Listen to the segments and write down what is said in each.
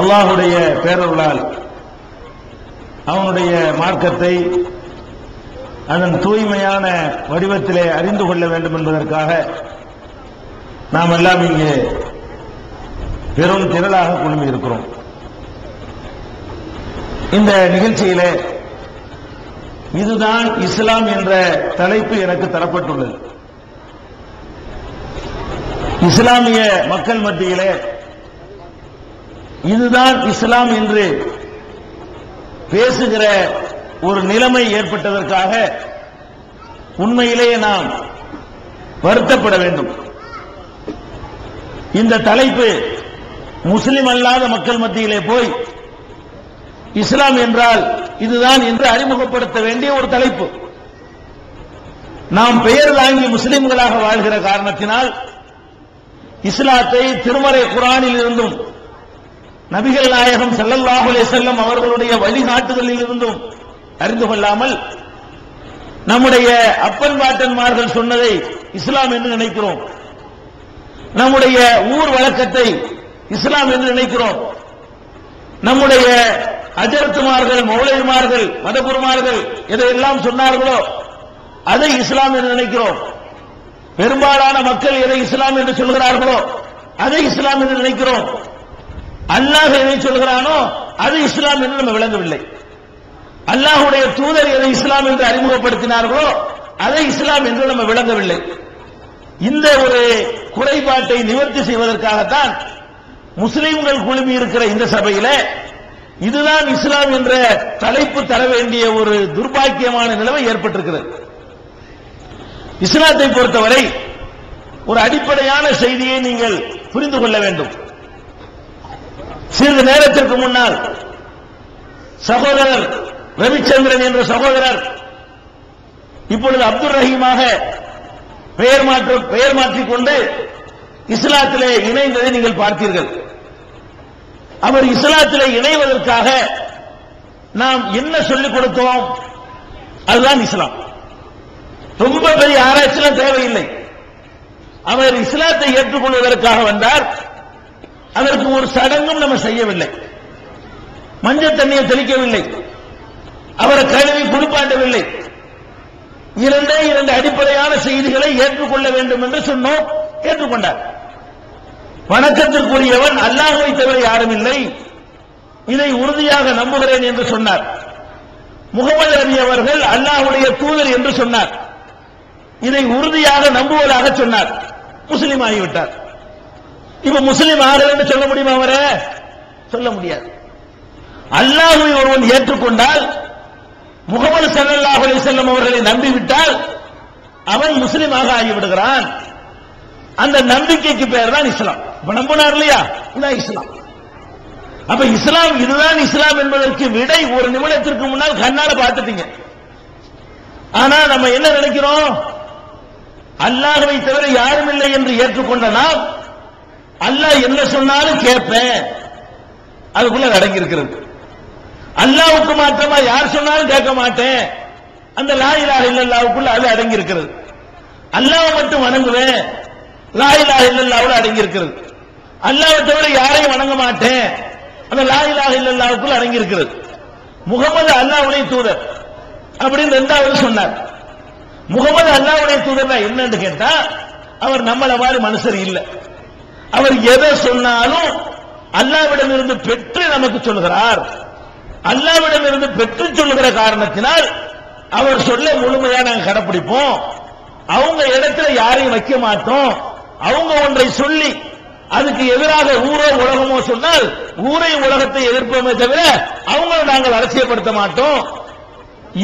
அல்லாஹுடைய பேரருளால் அவனுடைய மார்க்கத்தை அதன் தூய்மையான வடிவத்திலே அறிந்து கொள்ள வேண்டும் என்பதற்காக நாம் எல்லாம் இங்கே பெரும் திரளாக குழுமி இருக்கிறோம். இந்த நிகழ்ச்சியிலே இதுதான் இஸ்லாம் என்ற தலைப்பு எனக்கு தரப்பட்டுள்ளது. இஸ்லாமிய மக்கள் மத்தியிலே இதுதான் இஸ்லாம் என்று பேசுகிற ஒரு நிலைமை ஏற்பட்டதற்காக உண்மையிலேயே நாம் வருத்தப்பட வேண்டும். இந்த தலைப்பு முஸ்லிம் அல்லாத மக்கள் மத்தியிலே போய் இஸ்லாம் என்றால் இதுதான் என்று அறிமுகப்படுத்த வேண்டிய ஒரு தலைப்பு. நாம் பெயர் வாங்கி முஸ்லிம்களாக வாழ்கிற காரணத்தினால் இஸ்லாத்தை திருமறை குரானில் இருந்தும் நபிகள் நாயகம் ஸல்லல்லாஹு செல்லும் அவர்களுடைய வழிகாட்டுதலில் இருந்தும் அறிந்து கொள்ளாமல் நம்முடைய அப்பன் பாட்டன்மார்கள் சொன்னதை இஸ்லாம் என்று நினைக்கிறோம். நம்முடைய ஊர் வழக்கத்தை இஸ்லாம் என்று நினைக்கிறோம். நம்முடைய அஜரத்துமார்கள் மௌலைமார்கள் மதகுருமார்கள் எதையெல்லாம் சொன்னார்களோ அதை இஸ்லாம் என்று நினைக்கிறோம். பெரும்பாலான மக்கள் எதை இஸ்லாம் என்று சொல்கிறார்களோ அதை இஸ்லாம் என்று நினைக்கிறோம். அல்லாஹ் எதை சொல்கிறானோ அது இஸ்லாம் என்று நம்ம விளங்கவில்லை. அல்லாஹுடைய தூதர் எதை இஸ்லாம் என்று அறிமுகப்படுத்தினார்களோ அதை இஸ்லாம் என்று நம்ம விளங்கவில்லை. இந்த ஒரு குறைபாட்டை நிவர்த்தி செய்வதற்காகத்தான் முஸ்லிம்கள் குழுமி இருக்கிற இந்த சபையில இதுதான் இஸ்லாம் என்ற தலைப்பு தர வேண்டிய ஒரு துர்பாக்கியமான நிலைமை ஏற்பட்டிருக்கிறது. இஸ்லாத்தை பொறுத்தவரை ஒரு அடிப்படையான செய்தியை நீங்கள் புரிந்து கொள்ள வேண்டும். சிறிது நேரத்திற்கு முன்னால் சகோதரர் ரவிச்சந்திரன் என்ற சகோதரர் இப்பொழுது அப்துல் ரஹீமாக பெயர் மாற்ற பெயர் மாற்றிக்கொண்டு இஸ்லாத்திலே இணைந்ததை நீங்கள் பார்த்தீர்கள். அவர் இஸ்லாத்திலே இணைவதற்காக நாம் என்ன சொல்லிக் கொடுத்தோம்? அதுதான் இஸ்லாம். ரொம்ப பெரிய ஆராய்ச்சியெல்லாம் தேவையில்லை. அவர் இஸ்லாத்தை ஏற்றுக்கொள்வதற்காக வந்தார். அதற்கு ஒரு சடங்கும் நம்ம செய்யவில்லை. மஞ்சள் தண்ணியை தெளிக்கவில்லை. அவரை கழுவி குளிப்பாட்டவில்லை. இரண்டே இரண்டு அடிப்படையான செய்திகளை ஏற்றுக்கொள்ள வேண்டும் என்று சொன்னோம் ஏற்றுக்கொண்டார். வணக்கத்திற்குரியவன் அல்லாஹை தவிர யாரும் இல்லை. இதை உறுதியாக நம்புகிறேன் என்று சொன்னார். முகமது நபி அவர்கள் அல்லாஹுடைய தூதர் என்று சொன்னார். இதை உறுதியாக நம்புவதாக சொன்னார். முஸ்லீம் ஆகிவிட்டார் இப்ப முஸ்லீம் ஆகலன்னு சொல்ல முடியுமா அவரை? சொல்ல முடியாது. அல்லாஹுவை ஒருவன் ஏற்றுக்கொண்டால் முகமது சல்லாஹ் அலைஹி வஸல்லம் அவர்களை நம்பிவிட்டால் அவன் முஸ்லீமாக ஆகிவிடுகிறான். அந்த நம்பிக்கைக்கு பேர் தான் இஸ்லாம். இப்ப நம்பினார் இல்லையா? இதான் இஸ்லாம். அப்ப இஸ்லாம் இதுதான் இஸ்லாம் என்பதற்கு விடை ஒரு நிமிடத்திற்கு முன்னால் கண்ணால பார்த்துட்டீங்க. ஆனா நம்ம என்ன நினைக்கிறோம்? அல்லாஹவை தவிர யாரும் இல்லை என்று ஏற்றுக்கொண்ட நாம் அல்லாஹ் என்ன சொன்னாலும் கேட்பேன். அதுக்குள்ள அடங்கி இருக்கிறது. அல்லாவுக்கு மாற்றமா யார் சொன்னாலும் கேட்க மாட்டேன். அந்த லா இலா இல்லல்லாவுக்குள்ள அது அடங்கி இருக்கிறது. அல்லாவை மட்டும் வணங்குவேன். லா இலாஹ இல்லல்லாவுல அடங்கி இருக்கிறது. அல்லாவை தவிர யாரையும் வணங்க மாட்டேன். அந்த லா இலாஹ இல்லல்லாவுக்குள்ள அடங்கி இருக்கிறது. முகமது அல்லாவுடைய தூதர் அப்படின்னு ரெண்டாவது சொன்னார். முகமது அல்லாவுடைய தூதர் என்னன்னு கேட்டா அவர் நம்மள மாதிரி மனுஷர் இல்லை. அவர் எதை சொன்னாலும் அல்லாவிடம் இருந்து பெற்று நமக்கு சொல்கிறார். அல்லாவிடம் இருந்து பெற்று சொல்லுகிற காரணத்தினால் அவர் சொல்ல முழுமையா நாங்கள் கடைப்பிடிப்போம். அவங்க இடத்துல யாரையும் வைக்க மாட்டோம். அவங்க ஒன்றை சொல்லி அதுக்கு எதிராக ஊரோ உலகமோ சொன்னால் ஊரையும் உலகத்தை எதிர்ப்போமே தவிர அவங்களை நாங்கள் அலட்சியப்படுத்த மாட்டோம்.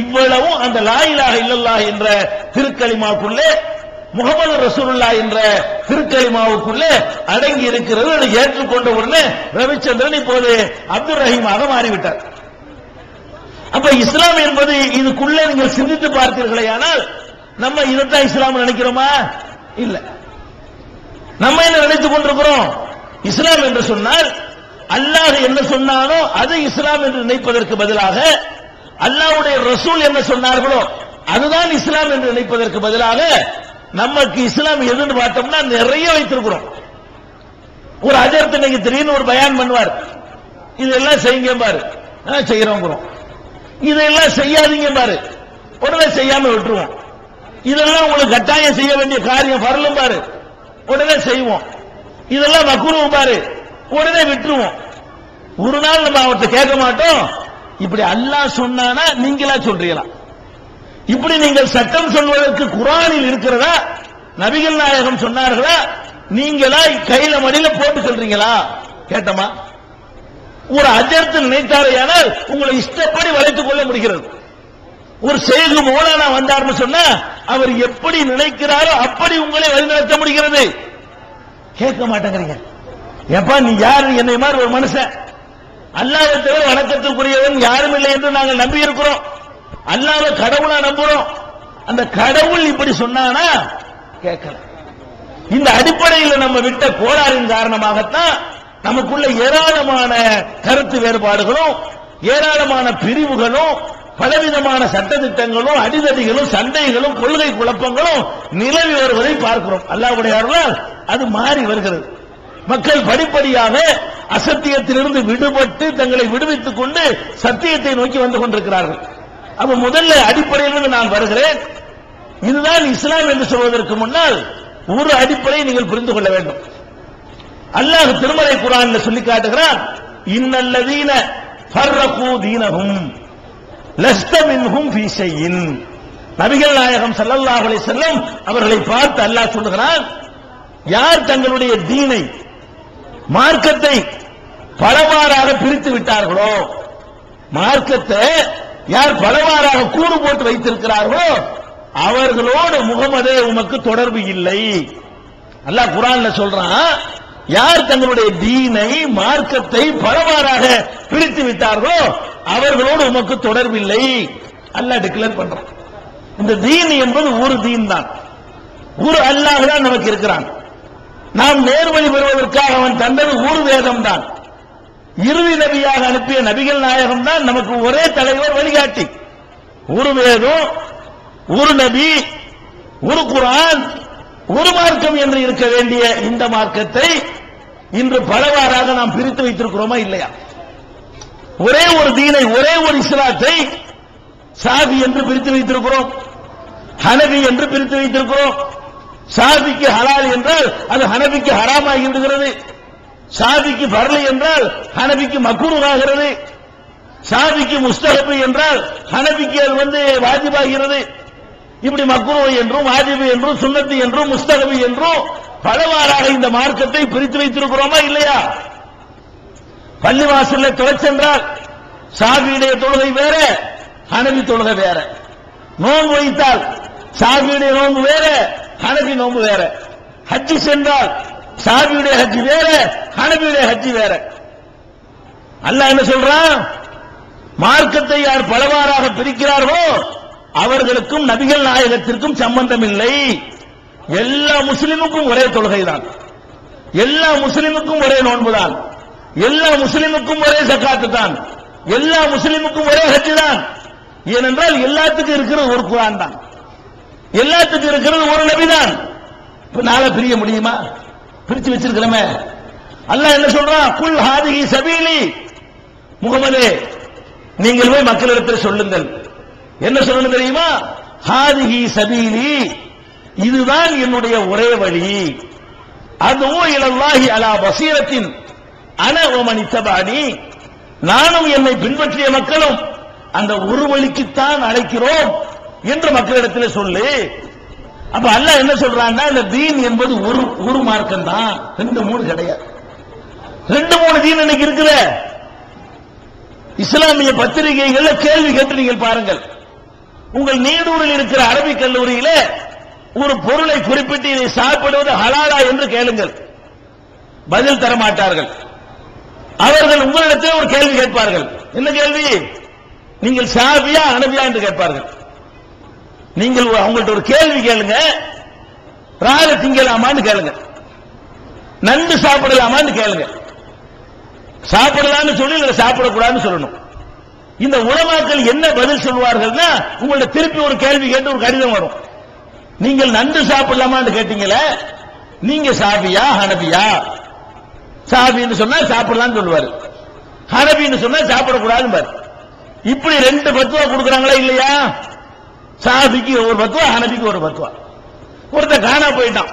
இவ்வளவும் அந்த லாயிலாக இல்லல்லா என்ற திருக்களிமாக்குள்ளே முகமது ரசூலுல்லா என்ற திருக்கலிமாவுக்குள்ளே அடங்கி இருக்கிறது. அதை ஏற்றுக்கொண்ட உடனே ரவிச்சந்திரன் இப்போது அப்துல் ரஹீமாக மாறிவிட்டார். அப்ப இஸ்லாம் என்பது இதுக்குள்ளே நீங்கள் சிந்தித்து பார்த்தீர்களே ஆனால் நம்ம இதைத்தான் இஸ்லாம் நினைக்கிறோமா? இல்ல. நம்ம என்ன நினைத்துக் கொண்டிருக்கிறோம்? இஸ்லாம் என்று சொன்னால் அல்லாஹ் என்ன சொன்னாலோ அது இஸ்லாம் என்று நினைப்பதற்கு பதிலாக அல்லாஹ்வுடைய ரசூல் என்ன சொன்னார்களோ அதுதான் இஸ்லாம் என்று நினைப்பதற்கு பதிலாக நமக்கு இஸ்லாம் எதுன்னு பார்த்தோம்னா நிறைய வைத்திருக்கிறோம். ஒரு அஜர்த்து இன்னைக்கு திடீர்னு ஒரு பயான் பண்ணுவார். இதெல்லாம் செய்யுங்க பாரு. ஆ, செய்யறோங்கிறோம் இதெல்லாம் செய்யாதீங்க பாரு. உடனே செய்யாம விட்டுருவோம். இதெல்லாம் உங்களுக்கு கட்டாயம் செய்ய வேண்டிய காரியம் வரலும் பாரு. உடனே செய்வோம். இதெல்லாம் மக்குருவும் பாரு. உடனே விட்டுருவோம். ஒரு நாள் நம்ம அவர்கிட்ட கேட்க மாட்டோம். இப்படி அல்லாஹ் சொன்னானா நீங்களா சொல்றீங்களா? இப்படி நீங்கள் சட்டம் சொல்வதற்கு குரானில் இருக்கிறதா? நபிகள் நாயகம் சொன்னார்களா? நீங்களா கையில மடியில போட்டு சொல்றீங்களா? கேட்டமா? ஒரு அஜர்த்து நினைத்தாரையானால் உங்களை இஷ்டப்படி வளைத்துக் கொள்ள முடிகிறது. ஒரு செய்கு மோலானா வந்தார்னு சொன்னா அவர் எப்படி நினைக்கிறாரோ அப்படி உங்களை வழிநடத்த முடிகிறது. கேட்க மாட்டேங்கிறீங்க. எப்பா நீ யாரு? என்னை மாதிரி ஒரு மனுஷன். அல்லாத தவிர வணக்கத்துக்குரியவன் யாரும் இல்லை என்று நாங்கள் நம்பி இருக்கிறோம் அல்லாத கடவுளா நம்புறோம். அந்த கடவுள் இப்படி சொன்னானா? கேட்கல இந்த அடிப்படையில் நம்ம விட்ட கோளாறின் காரணமாகத்தான் நமக்குள்ள ஏராளமான கருத்து வேறுபாடுகளும் ஏராளமான பிரிவுகளும் பலவிதமான சட்டத்திட்டங்களும் அடிதடிகளும் சண்டைகளும் கொள்கை குழப்பங்களும் நிலவி வருவதை பார்க்கிறோம். அல்லாவுடைய அருளால் அது மாறி வருகிறது. மக்கள் படிப்படியாக அசத்தியத்திலிருந்து விடுபட்டு தங்களை விடுவித்துக் கொண்டு சத்தியத்தை நோக்கி வந்து கொண்டிருக்கிறார்கள். அப்ப முதல்ல அடிப்படையிலிருந்து நான் வருகிறேன். இதுதான் இஸ்லாம் என்று சொல்வதற்கு முன்னால் ஒரு அடிப்படையை நீங்கள் புரிந்து கொள்ள வேண்டும். அல்லாஹ் திருமலை குரான்ல சொல்லி காட்டுகிறான் இன்னல்லதீன ஃபர்ரகு தீனஹும் லஸ்த மின்ஹும் ஃபீ ஷைஇன் நபிகள் நாயகம் ஸல்லல்லாஹு அலைஹி வஸல்லம் அவர்களை பார்த்து அல்லாஹ் சொல்லுகிறான் யார் தங்களுடைய தீனை மார்க்கத்தை பலவாறாக பிரித்து விட்டார்களோ மார்க்கத்தை யார் பலவாறாக கூறு போட்டு வைத்திருக்கிறார்களோ அவர்களோடு முகமது உமக்கு தொடர்பு இல்லை. அல்லாஹ் குரான்ல சொல்றான் யார் தங்களுடைய தீனை மார்க்கத்தை பலவாறாக பிரித்து விட்டார்களோ அவர்களோடு உமக்கு தொடர்பு இல்லை. அல்லாஹ் டிக்ளேர் பண்றான். இந்த தீன் என்பது ஒரு தீன் தான் ஒரு அல்லாஹ் தான் நமக்கு இருக்கிறான். நாம் நேர்வழி பெறுவதற்காக அவன் தந்தது ஒரு வேதம் தான் இறுதி நபியாக அனுப்பிய நபிகள் நாயகம் தான் நமக்கு ஒரே தலைவர் வழிகாட்டி. ஒரு வேதம் ஒரு நபி ஒரு குரான் ஒரு மார்க்கம் என்று இருக்க வேண்டிய இந்த மார்க்கத்தை இன்று பலவாறாக நாம் பிரித்து வைத்திருக்கிறோமா இல்லையா? ஒரே ஒரு தீனை ஒரே ஒரு இஸ்லாத்தை சாதி என்று பிரித்து வைத்திருக்கிறோம். ஹனபி என்று பிரித்து வைத்திருக்கிறோம். சாதிக்கு ஹலால் என்றால் அது ஹனபிக்கு ஹராமாகி சாதிக்கு பரலை என்றால் ஹனபிக்கு மக்குருவாகிறது சாதிக்கு முஸ்தகப்பு என்றால் ஹனபிக்கு அது வந்து வாஜிபாகிறது. இப்படி மக்குரு என்றும் வாஜிபு என்றும் சுண்ணத்து என்றும் முஸ்தகபு என்றும் பலவாறாக இந்த மார்க்கத்தை பிரித்து வைத்திருக்கிறோமா இல்லையா? பள்ளிவாசல்ல தொலைச்சென்றால் சாபியுடைய தொழுகை வேற ஹனபி தொழுகை வேற. நோன்பு வைத்தால் சாபியுடைய நோன்பு வேற ஹனபி நோன்பு வேற. ஹஜ்ஜு சென்றால் சாபியுடைய ஹஜ்ஜி வேற ஹனபியுடைய ஹஜ்ஜி வேற. அல்லாஹ் என்ன சொல்றான்? மார்க்கத்தை யார் பலவாறாக பிரிக்கிறார்களோ அவர்களுக்கும் நபிகள் நாயகத்திற்கும் சம்பந்தம் இல்லை. எல்லா முஸ்லிமுக்கும் ஒரே தொழுகைதான். எல்லா முஸ்லிமுக்கும் ஒரே நோன்புதான். எல்லா முஸ்லிமுக்கும் ஒரே சக்காத்து தான் எல்லா முஸ்லிமுக்கும் ஒரே ஹஜ்ஜு தான் ஏனென்றால் எல்லாத்துக்கும் இருக்கிறது ஒரு குரான் தான் எல்லாத்துக்கும் இருக்கிறது ஒரு நபிதான். தான் நாளை பிரிய முடியுமா? பிரிச்சு வச்சிருக்கிறோமே. அல்லாஹ் என்ன சொல்றான் குல் ஹாதிகி சபீலி. முகமது நீங்கள் போய் மக்களிடத்தில் சொல்லுங்கள். என்ன சொல்லணும் தெரியுமா? ஹாதிகி சபீலி. இதுதான் என்னுடைய ஒரே வழி. அதுவும் இலல்லாஹி அலா பசீரத்தின் அன ஓமனி தபானி நானும் என்னை பின்பற்றிய மக்களும் அந்த ஒரு வழிக்குத்தான் அழைக்கிறோம் என்று மக்களிடத்தில் சொல்லு. அப்ப அல்ல என்ன சொல்றான்னா இந்த தீன் என்பது ஒரு ஒரு மார்க்கம் தான் ரெண்டு மூணு கிடையாது. ரெண்டு மூணு தீன் இன்னைக்கு இருக்குது. இஸ்லாமிய பத்திரிகைகள்ல கேள்வி கேட்டு நீங்கள் பாருங்கள். உங்கள் நீடூரில் இருக்கிற அரபிக் கல்லூரியில ஒரு பொருளை குறிப்பிட்டு இதை சாப்பிடுவது ஹலாலா என்று கேளுங்கள். பதில் தர மாட்டார்கள். அவர்கள் உங்களிடத்தில் ஒரு கேள்வி கேட்பார்கள். என்ன கேள்வி? நீங்கள் சாபியா அனபியா என்று கேட்பார்கள். நீங்கள் அவங்கள்ட்ட ஒரு கேள்வி கேளுங்க. ராக திங்கலாமான்னு கேளுங்க. நண்டு சாப்பிடலாமான்னு கேளுங்க. சாப்பிடலாம்னு சொல்லி இல்லை சாப்பிடக்கூடாதுன்னு சொல்லணும். இந்த உலமாக்கள் என்ன பதில் சொல்வார்கள்னா உங்கள்ட்ட திருப்பி ஒரு கேள்வி கேட்டு ஒரு கடிதம் வரும். நீங்கள் நண்டு சாப்பிடலாமான்னு கேட்டீங்களே நீங்க சாபியா ஹனபியா? சாபின்னு சொன்னா சாப்பிடலாம்னு சொல்லுவாரு. ஹனபின்னு சொன்னா சாப்பிடக்கூடாதுன்னு பாரு இப்படி ரெண்டு பத்துவா கொடுக்குறாங்களா இல்லையா? சாபிக்கு ஒரு பத்துவா ஹனபிக்கு ஒரு பத்துவா ஒருத்தன் காணா போயிட்டான்.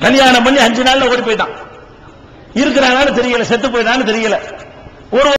கல்யாணம் பண்ணி அஞ்சு நாள்ல ஓடி போயிட்டான். இருக்கிறானான்னு தெரியல செத்து போயிட்டான்னு தெரியல. ஒரு